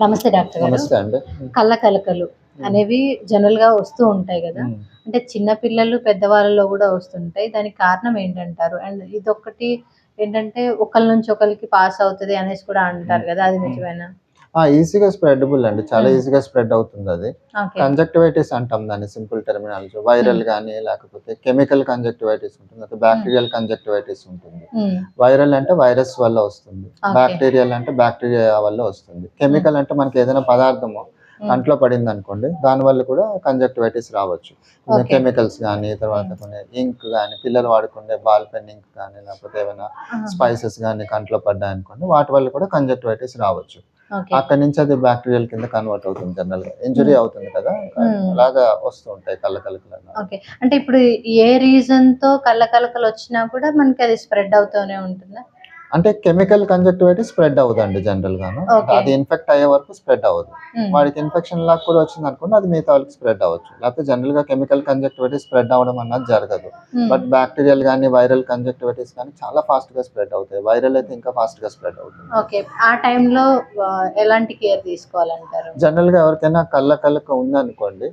నమస్తే డాక్టర్ గారు. కళ్ళ కలకలు అనేవి జనరల్గా వస్తూ ఉంటాయి కదా. అంటే చిన్న పిల్లలు పెద్దవాళ్ళలో కూడా వస్తుంటాయి. దానికి కారణం ఏంటంటారు? అండ్ ఇదొక్కటి ఏంటంటే ఒకళ్ళ నుంచి ఒకరికి పాస్ అవుతుంది అనేసి కూడా అంటారు కదా అది నిజమేనా? ఈజీగా స్ప్రెడబుల్ అండి. చాలా ఉమ్. ఈజీగా స్ప్రెడ్ అవుతుంది అది. కంజక్టివైటిస్ అంటాం దాన్ని సింపుల్ టెర్మినాలజీ వైరల్ కానీ లేకపోతే కెమికల్ కంజక్టివైటిస్ ఉంటుంది లేకపోతే బ్యాక్టీరియల్ కంజక్టివైటిస్ ఉంటుంది. వైరల్ అంటే వైరస్ వల్ల వస్తుంది. బ్యాక్టీరియల్ అంటే బ్యాక్టీరియా వల్ల వస్తుంది. కెమికల్ అంటే మనకి ఏదైనా పదార్థము కంట్లో పడింది అనుకోండి దాని వల్ల కూడా కంజక్టివైటిస్ రావచ్చు. కెమికల్స్ కానీ తర్వాత కొన్ని ఇంక్ కానీ పిల్లలు వాడుకునే బాల్ పెన్ ఇంక్ కానీ లేకపోతే ఏమైనా స్పైసెస్ కానీ కంట్లో పడ్డాయి అనుకోండి వాటి వల్ల కూడా కంజక్టివైటిస్ రావచ్చు. అక్కడి నుంచి అది బ్యాక్టీరియల్ కింద కన్వర్ట్ అవుతుంది జనరల్గా. Injury Hmm. అవుతుంది కదా? Hmm. అలాగా వస్తూ ఉంటాయి కళ్ళ కలకలు ఓకే అంటే ఇప్పుడు ఏ రీజన్తో కళ్ళ కలకలు వచ్చినా కూడా మనకి అది స్ప్రెడ్ అవుతూనే ఉంటుందా? అంటే కెమికల్ కంజక్టివైటిస్ స్ప్రెడ్ అవ్వదండి జనరల్ గాను. అది ఇన్ఫెక్ట్ అయ్యే వరకు స్ప్రెడ్ అవ్వదు. వాడికి ఇన్ఫెక్షన్ లాగా కూడా వచ్చింది అనుకోండి అది మిగతా వాళ్ళకి స్ప్రెడ్ అవ్వచ్చు లేకపోతే జనరల్గా కెమికల్ కంజక్టివైటిస్ స్ప్రెడ్ అవ్వడం అన్నది జరగదు. బట్ బ్యాక్టీరియల్ కానీ వైరల్ కంజక్టివైటిస్ కానీ చాలా ఫాస్ట్గా స్ప్రెడ్ అవుతాయి వైరల్ అయితే ఇంకా ఫాస్ట్గా స్ప్రెడ్ అవుతుంది ఓకే ఆ టైంలో ఎలాంటి కేర్ తీసుకోవాలంటారు జనరల్గా ఎవరికైనా కళ్ళ కళ్ళక ఉందనుకోండి.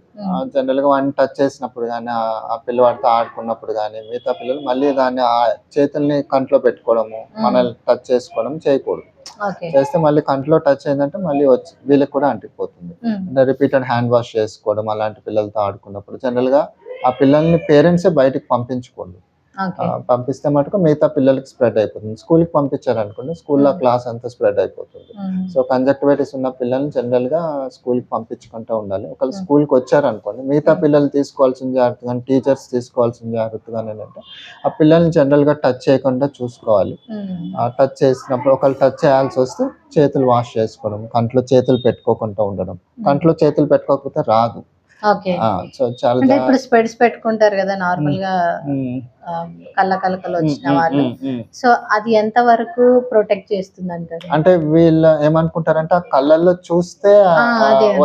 జనరల్గా వాడిని టచ్ చేసినప్పుడు కానీ ఆ పిల్లవాడితో ఆడుకున్నప్పుడు కానీ మిగతా పిల్లలు మళ్ళీ దాన్ని ఆ చేతుల్ని కంట్లో పెట్టుకోవడము టచ్ చేసుకోవడం చేయకూడదు. చేస్తే మళ్ళీ కంట్లో టచ్ అయిందంటే మళ్ళీ వచ్చి వీళ్ళకి కూడా అంటిపోతుంది. అంటే రిపీటెడ్ హ్యాండ్ వాష్ చేసుకోవడం అలాంటి పిల్లలతో ఆడుకున్నప్పుడు జనరల్గా ఆ పిల్లల్ని పేరెంట్సే బయటికి పంపించకూడదు. పంపిస్తే మటుకు మిగతా పిల్లలకి స్ప్రెడ్ అయిపోతుంది. స్కూల్కి పంపించారనుకోండి స్కూల్లో. క్లాస్ అంతా స్ప్రెడ్ అయిపోతుంది. సో కంజక్టివైటిస్ ఉన్న పిల్లల్ని జనరల్గా స్కూల్కి పంపించుకుంటూ ఉండాలి. ఒకవేళ Hmm. స్కూల్కి వచ్చారనుకోండి మిగతా. పిల్లలు తీసుకోవాల్సిన జాగ్రత్త కానీ టీచర్స్ తీసుకోవాల్సిన జాగ్రత్త కానీ ఏంటంటే ఆ పిల్లల్ని జనరల్గా టచ్ చేయకుండా చూసుకోవాలి. టచ్ చేసినప్పుడు ఒకళ్ళు టచ్ చేయాల్సి వస్తే చేతులు వాష్ చేసుకోవడం కంట్లో చేతులు పెట్టుకోకుండా ఉండడం. కంట్లో చేతులు పెట్టుకోకపోతే రాదు. సో చాలా ఇప్పుడు స్పెడ్స్ పెట్టుకుంటారు కదా నార్మల్గా కళ్ళ కలకలు వచ్చిన వాళ్ళు. సో అది ఎంత వరకు ప్రొటెక్ట్ చేస్తుంది అంటారు అంటే వీళ్ళు ఏమనుకుంటారంటే ఆ కళ్ళల్లో చూస్తే.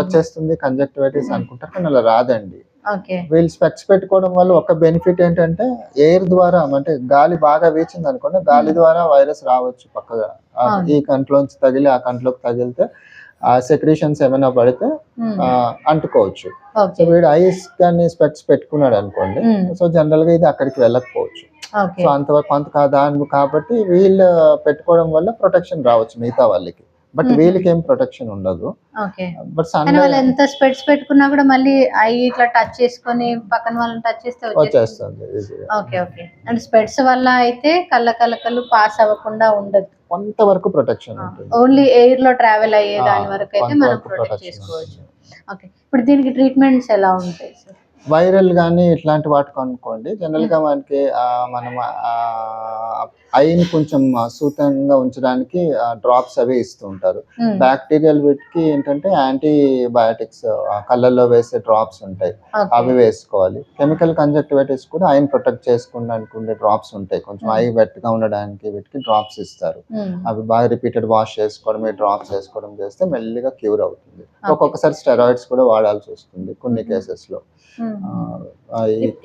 వచ్చేస్తుంది కంజక్టివైటిస్. అనుకుంటారు కానీ అలా రాదండి వీళ్ళు స్పెక్స్ పెట్టుకోవడం వల్ల ఒక బెనిఫిట్ ఏంటంటే ఎయిర్ ద్వారా అంటే గాలి బాగా వీచింది అనుకోండి గాలి. ద్వారా వైరస్ రావచ్చు పక్కగా. ఈ కంట్లోంచి తగిలి ఆ కంట్లోకి తగిలితే సెక్రీషన్స్ ఏమైనా పడితే అంటుకోవచ్చు. సో వీడు ఐస్ కానీ స్పెక్స్ పెట్టుకున్నాడు అనుకోండి. సో జనరల్గా ఇది అక్కడికి వెళ్ళకపోవచ్చు. సో అంతవరకు కొంత కాదు కాబట్టి వీళ్ళు పెట్టుకోవడం వల్ల ప్రొటెక్షన్ రావచ్చు మిగతా వాళ్ళకి. బట్. వీళ్ళకి ఏం ప్రొటెక్షన్ ఉండదు. బట్ ఎంత స్పెడ్స్ పెట్టుకున్నా కూడా మళ్ళీ ఐ ఇట్లా టచ్ చేసుకొని పక్కన వాళ్ళని టచ్ చేస్తే వచ్చేస్తుంది. Okay okay. అండ్ స్పెడ్స్ వల్ల అయితే కళ్ళ కలకలు పాస్ అవ్వకుండా ఉండదు. కొంతవరకు ప్రొటెక్షన్ ఓన్లీ ఎయిర్లో ట్రావెల్ అయ్యే దాని వరకు అయితే మనం ప్రొటెక్ట్ చేసుకోవచ్చు. ఓకే ఇప్పుడు దీనికి ట్రీట్మెంట్స్ ఎలా ఉంటాయి సార్ వైరల్ కానీ ఇట్లాంటి వాటికి అనుకోండి జనరల్గా మనకి మనం ఐని కొంచెం సూతంగా ఉంచడానికి డ్రాప్స్ అవి ఇస్తూ ఉంటారు. బ్యాక్టీరియల్ వీటికి ఏంటంటే యాంటీబయాటిక్స్ కళ్ళల్లో వేసే డ్రాప్స్ ఉంటాయి. అవి వేసుకోవాలి. కెమికల్ కంజక్టివిటీస్ కూడా ఐని ప్రొటెక్ట్ చేసుకోవడానికి ఉండే డ్రాప్స్ ఉంటాయి. కొంచెం. ఐ వెట్గా ఉండడానికి వీటికి డ్రాప్స్ ఇస్తారు. అవి బాగా రిపీటెడ్ వాష్ చేసుకోవడం డ్రాప్స్ వేసుకోవడం చేస్తే మెల్లిగా క్యూర్ అవుతుంది. ఒక్కొక్కసారి స్టెరాయిడ్స్ కూడా వాడాల్సి వస్తుంది కొన్ని Mhm.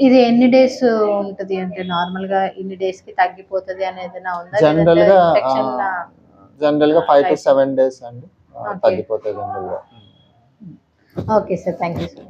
ఇది ఎన్ని డేస్ ఉంటది అంటే నార్మల్గా ఇన్ని డేస్కి తగ్గిపోతది అనేది ఉందా జనరల్గా? జనరల్గా ఫైవ్ టు. సెవెన్ డేస్ అండి. తగ్గిపోతాయి జనరల్గా okay sir thank you sir